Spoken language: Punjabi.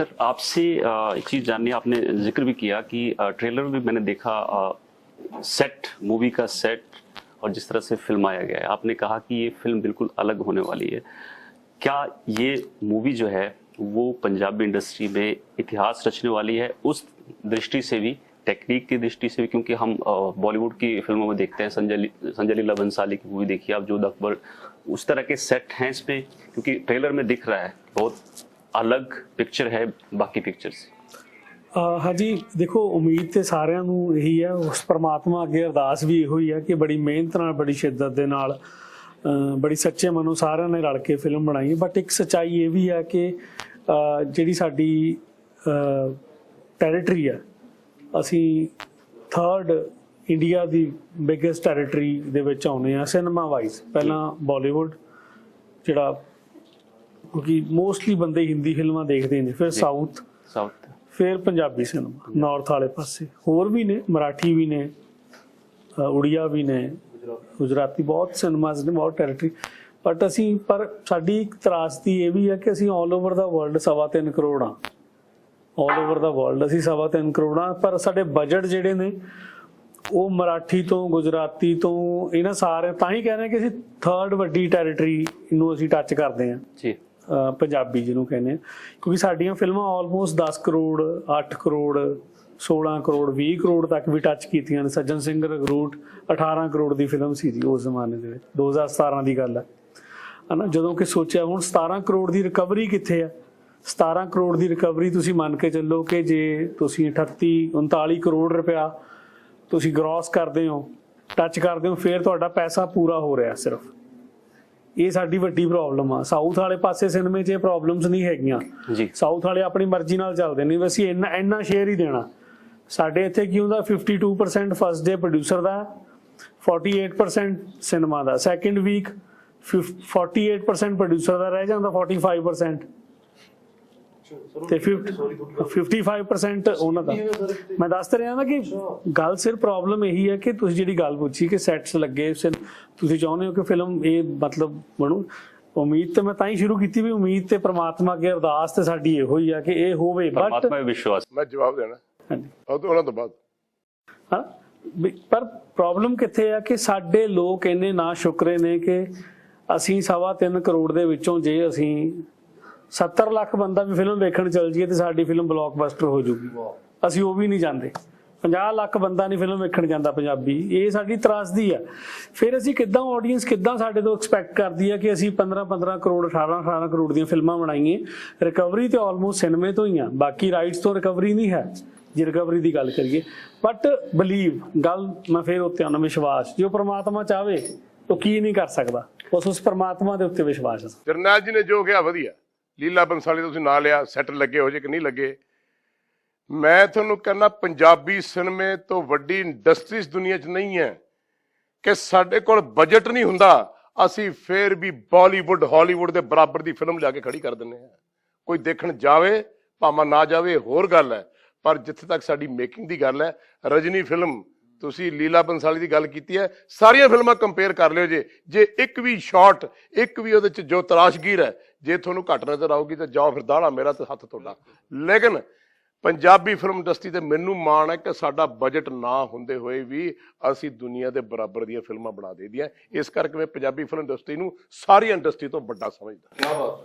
सर, आपसे एक चीज़ जाननी है, आपने ज़िक्र भी किया कि ट्रेलर भी मैंने देखा सेट मूवी का सेट और जिस तरह से फ़िल्म आया गया है। आपने कहा कि ये फ़िल्म बिल्कुल अलग होने वाली है। क्या ये मूवी जो है, वो पंजाबी इंडस्ट्री में इतिहास रचने वाली है? उस दृष्टि से भी टेक्निक की दृष्टि से भी, क्योंकि हम बॉलीवुड की फ़िल्मों में देखते हैं संजय संजय लीला बंसाली की मूवी देखिए आप जोध अकबर, उस तरह के सेट हैं इस पे, क्योंकि ट्रेलर में दिख रहा है, बहुत ਅਲੱਗ ਪਿਕਚਰ ਹੈ ਬਾਕੀ ਪਿਕਚਰ ਸੇ ਹਾਂਜੀ ਦੇਖੋ ਉਮੀਦ ਤੇ ਸਾਰਿਆਂ ਨੂੰ ਇਹੀ ਹੈ ਉਸ ਪਰਮਾਤਮਾ ਅੱਗੇ ਅਰਦਾਸ ਵੀ ਇਹੋ ਹੀ ਹੈ ਕਿ ਬੜੀ ਮਿਹਨਤ ਨਾਲ ਬੜੀ ਸ਼ਿੱਦਤ ਦੇ ਨਾਲ ਬੜੀ ਸੱਚੇ ਮਨੋਂ ਸਾਰਿਆਂ ਨੇ ਰਲ ਕੇ ਫਿਲਮ ਬਣਾਈ ਹੈ। ਬਟ ਇੱਕ ਸਚਾਈ ਇਹ ਵੀ ਹੈ ਕਿ ਜਿਹੜੀ ਸਾਡੀ ਟੈਰੀਟਰੀ ਹੈ ਅਸੀਂ ਥਰਡ ਇੰਡੀਆ ਦੀ ਬਿਗੇਸਟ ਟੈਰੀਟਰੀ ਦੇ ਵਿੱਚ ਆਉਨੇ ਆ ਸਿਨੇਮਾ ਵਾਈਜ਼ ਪਹਿਲਾਂ ਬਾਲੀਵੁੱਡ ਜਿਹੜਾ ਕਿਉਂਕਿ ਮੋਸਟਲੀ ਬੰਦੇ ਹਿੰਦੀ ਫਿਲਮਾਂ ਦੇਖਦੇ ਨੇ ਫਿਰ ਸਾਊਥ ਸਾਊਥ ਫਿਰ ਪੰਜਾਬੀ ਸਿਨੇਮਾ ਨਾਰਥ ਵਾਲੇ ਪਾਸੇ। ਹੋਰ ਵੀ ਨੇ ਮਰਾਠੀ ਵੀ ਨੇ ਉੜੀਆ ਵੀ ਨੇ ਗੁਜਰਾਤੀ ਬਹੁਤ ਸਿਨੇਮਾਸ ਨੇ ਬਹੁਤ ਟੈਰੀਟਰੀ ਬਟ ਅਸੀਂ ਪਰ ਸਾਡੀ ਇੱਕ ਤਰਾਸਦੀ ਇਹ ਵੀ ਹੈ ਕਿ ਅਸੀਂ 올 ਓਵਰ ਦਾ ਵਰਲਡ ਸਵਾ ਤਿੰਨ ਕਰੋੜ ਆ 올 ਓਵਰ ਦਾ ਵਰਲਡ ਅਸੀਂ ਸਵਾ ਤਿੰਨ ਕਰੋੜ ਆ ਪਰ ਸਾਡੇ ਬਜਟ ਜਿਹੜੇ ਨੇ ਉਹ ਮਰਾਠੀ ਤੋਂ ਗੁਜਰਾਤੀ ਤੋਂ ਇਹਨਾਂ ਸਾਰੇ ਤਾਂ ਹੀ ਕਹਿੰਦੇ ਕਿ ਅਸੀਂ ਥਰਡ ਵੱਡੀ ਟੈਰੀਟਰੀ ਨੂੰ ਅਸੀਂ ਟੱਚ ਕਰਦੇ ਹਾਂ। ਜੀ। ਪੰਜਾਬੀ ਜਿਹਨੂੰ ਕਹਿੰਦੇ ਆ। ਕਿਉਂਕਿ ਸਾਡੀਆਂ ਫਿਲਮਾਂ ਆਲਮੋਸਟ 10 ਕਰੋੜ 8 ਕਰੋੜ 16 ਕਰੋੜ 20 ਕਰੋੜ ਤੱਕ ਵੀ ਟੱਚ ਕੀਤੀਆਂ ਨੇ। ਸੱਜਣ ਸਿੰਘ ਰਗਰੂਟ 18 ਕਰੋੜ ਦੀ ਫਿਲਮ ਸੀ ਜੀ ਉਸ ਜ਼ਮਾਨੇ ਦੇ ਵਿੱਚ। 2017 ਦੀ ਗੱਲ ਹੈ ਹਨਾ, ਜਦੋਂ ਕਿ ਸੋਚਿਆ ਹੁਣ 17 ਕਰੋੜ ਦੀ ਰਿਕਵਰੀ ਕਿੱਥੇ ਆ? 17 ਕਰੋੜ ਦੀ ਰਿਕਵਰੀ ਤੁਸੀਂ ਮੰਨ ਕੇ ਚੱਲੋ ਕਿ ਜੇ ਤੁਸੀਂ 38 39 ਕਰੋੜ ਰੁਪਇਆ ਤੁਸੀਂ ਗ੍ਰੋਸ ਕਰਦੇ ਹੋ ਟੱਚ ਕਰਦੇ ਹੋ, ਫਿਰ ਤੁਹਾਡਾ ਪੈਸਾ ਪੂਰਾ ਹੋ ਰਿਹਾ ਸਿਰਫ। ਇਹ ਸਾਡੀ ਵੱਡੀ ਪ੍ਰੋਬਲਮ ਆ। ਸਾਊਥ ਵਾਲੇ ਪਾਸੇ ਸਿਨੇਮੇ 'ਚ ਇਹ ਪ੍ਰੋਬਲਮਸ ਨਹੀਂ ਹੈਗੀਆਂ। ਜੀ। ਸਾਊਥ ਵਾਲੇ ਆਪਣੀ ਮਰਜ਼ੀ ਨਾਲ ਚੱਲਦੇ ਨੇ ਵੀ ਅਸੀਂ ਇੰਨਾ ਇੰਨਾ ਸ਼ੇਅਰ ਹੀ ਦੇਣਾ। ਸਾਡੇ ਇੱਥੇ ਕੀ ਹੁੰਦਾ 52% ਫਸਟ ਡੇ ਪ੍ਰੋਡਿਊਸਰ ਦਾ 48% ਸਿਨੇਮਾ ਦਾ। ਸੈਕੰਡ ਵੀਕ 48% ਪ੍ਰੋਡਿਊਸਰ ਦਾ ਰਹਿ ਜਾਂਦਾ 45% ਤੇ 55% ਉਹਨਾਂ ਦਾ। ਮੈਂ ਦੱਸ ਤਾਂ ਰਿਹਾ ਨਾ ਕਿ ਗੱਲ ਸਿਰ ਪ੍ਰੋਬਲਮ ਇਹੀ ਹੈ ਕਿ ਤੁਸੀਂ ਜਿਹੜੀ ਗੱਲ ਪੁੱਛੀ ਕਿ ਸੈਟਸ ਲੱਗੇ ਤੁਸੀਂ ਚਾਹੁੰਦੇ ਹੋ ਕਿ ਫਿਲਮ ਇਹ ਮਤਲਬ ਬਣੂ। ਉਮੀਦ ਤੇ ਮੈਂ ਤਾਂ ਹੀ ਸ਼ੁਰੂ ਕੀਤੀ ਵੀ ਉਮੀਦ ਤੇ ਪ੍ਰਮਾਤਮਾ ਅੱਗੇ ਅਰਦਾਸ ਤੇ ਸਾਡੀ ਇਹੋ ਹੀ ਆ ਕਿ ਇਹ ਹੋਵੇ ਬਟ ਪ੍ਰਮਾਤਮਾ ਵਿਸ਼ਵਾਸ। ਮੈਂ ਜਵਾਬ ਦੇਣਾ। ਹਾਂਜੀ। ਉਹਨਾਂ ਤੋਂ ਬਾਅਦ। ਹਾਂ ਪਰ ਪ੍ਰੋਬਲਮ ਕਿੱਥੇ ਆ ਕਿ ਸਾਡੇ ਲੋਕ ਇੰਨੇ ਨਾ ਸ਼ੁਕਰੇ ਨੇ ਕਿ ਅਸੀਂ ਸਵਾ 3 ਕਰੋੜ ਦੇ ਵਿੱਚੋਂ ਜੇ ਅਸੀਂ 70 ਲੱਖ ਬੰਦਾ ਵੀ ਫਿਲਮ ਵੇਖਣ ਚੱਲ ਜੀਏ ਤੇ ਸਾਡੀ ਫਿਲਮ ਬਲੌਕਬਸਟਰ ਹੋ ਜਾਊਗੀ ਅਸੀਂ ਉਹ ਵੀ ਨਹੀਂ ਜਾਂਦੇ। 50 ਲੱਖ ਬੰਦਾ ਨਹੀਂ ਫਿਲਮ ਵੇਖਣ ਜਾਂਦਾ ਪੰਜਾਬੀ। ਇਹ ਸਾਡੀ ਤਰਾਸਦੀ ਆ। ਫਿਰ ਅਸੀਂ ਕਿੱਦਾਂ ਆਡੀਅנס ਕਿੱਦਾਂ ਸਾਡੇ ਤੋਂ ਐਕਸਪੈਕਟ ਕਰਦੀ ਆ ਕਿ ਅਸੀਂ 15 15 ਕਰੋੜ 18 18 ਕਰੋੜ ਦੀਆਂ ਫਿਲਮਾਂ ਬਣਾਈਏ ਰਿਕਵਰੀ ਤੇ ਆਲਮੋਸਟ ਸਿਨੇਮੇ ਤੋਂ ਹੀ ਆ। ਬਾਕੀ ਰਾਈਟਸ ਤੋਂ ਰਿਕਵਰੀ ਨਹੀਂ ਹੈ। ਜੇ ਰਿਕਵਰੀ ਦੀ ਗੱਲ ਕਰੀਏ। ਬਟ ਬਲੀਵ ਗੱਲ ਮੈਂ ਫਿਰ ਉੱਤੇ ਆਉਣਾ ਵਿਸ਼ਵਾਸ। ਜੋ ਪ੍ਰਮਾਤਮਾ ਚਾਵੇ ਉਹ ਕੀ ਨਹੀਂ ਕਰ ਸਕਦਾ। ਉਸ ਉਸ ਪ੍ਰਮਾਤਮਾ ਦੇ ਉੱਤੇ ਵਿਸ਼ਵਾਸ ਹੈ ਜਰਨੈਲ ਜੀ ਨੇ ਜੋ ਕਿਹਾ ਵਧੀਆ। ਲੀਲਾ ਬੰਸਾਲੀ ਦਾ ਤੁਸੀਂ ਨਾਂ ਲਿਆ ਸੈੱਟ ਲੱਗੇ ਹੋ ਜੇ ਕਿ ਨਹੀਂ ਲੱਗੇ। ਮੈਂ ਤੁਹਾਨੂੰ ਕਹਿੰਦਾ ਪੰਜਾਬੀ ਸਿਨੇਮੇ ਤੋਂ ਵੱਡੀ ਇੰਡਸਟਰੀ ਦੁਨੀਆ 'ਚ ਨਹੀਂ ਹੈ ਕਿ ਸਾਡੇ ਕੋਲ ਬਜਟ ਨਹੀਂ ਹੁੰਦਾ, ਅਸੀਂ ਫੇਰ ਵੀ ਬਾਲੀਵੁੱਡ ਹਾਲੀਵੁੱਡ ਦੇ ਬਰਾਬਰ ਦੀ ਫਿਲਮ ਲਿਆ ਕੇ ਖੜੀ ਕਰ ਦਿੰਦੇ ਹਾਂ। ਕੋਈ ਦੇਖਣ ਜਾਵੇ, ਭਾਵੇਂ ਨਾ ਜਾਵੇ, ਹੋਰ ਗੱਲ ਹੈ। ਪਰ ਜਿੱਥੇ ਤੱਕ ਸਾਡੀ ਮੇਕਿੰਗ ਦੀ ਗੱਲ ਹੈ, ਰਜਨੀ ਫਿਲਮ ਤੁਸੀਂ ਲੀਲਾ ਬੰਸਾਲੀ ਦੀ ਗੱਲ ਕੀਤੀ ਹੈ, ਸਾਰੀਆਂ ਫਿਲਮਾਂ ਕੰਪੇਅਰ ਕਰ ਲਿਓ ਜੇ। ਜੇ ਇੱਕ ਵੀ ਸ਼ਾਟ ਇੱਕ ਵੀ ਉਹਦੇ ਚ ਜੋ ਤਰਾਸ਼ਗੀਰ ਹੈ, ਜੇ ਤੁਹਾਨੂੰ ਘੱਟ ਨਜ਼ਰ ਆਊਗੀ ਤਾਂ ਜਾਓ ਫਿਰ ਦਾੜਾ ਮੇਰਾ ਤੇ ਹੱਥ ਤੁਹਾਡਾ ਲੇਕਿਨ ਪੰਜਾਬੀ ਫਿਲਮ ਇੰਡਸਟਰੀ ਤੇ ਮੈਨੂੰ ਮਾਣ ਹੈ ਕਿ ਸਾਡਾ ਬਜਟ ਨਾ ਹੁੰਦੇ ਹੋਏ ਵੀ ਅਸੀਂ ਦੁਨੀਆ ਦੇ ਬਰਾਬਰ ਦੀਆਂ ਫਿਲਮਾਂ ਬਣਾ ਦੇ ਦੀਆਂ। ਇਸ ਕਰਕੇ ਮੈਂ ਪੰਜਾਬੀ ਫਿਲਮ ਇੰਡਸਟਰੀ ਨੂੰ ਸਾਰੀ ਇੰਡਸਟਰੀ ਤੋਂ ਵੱਡਾ ਸਮਝਦਾ।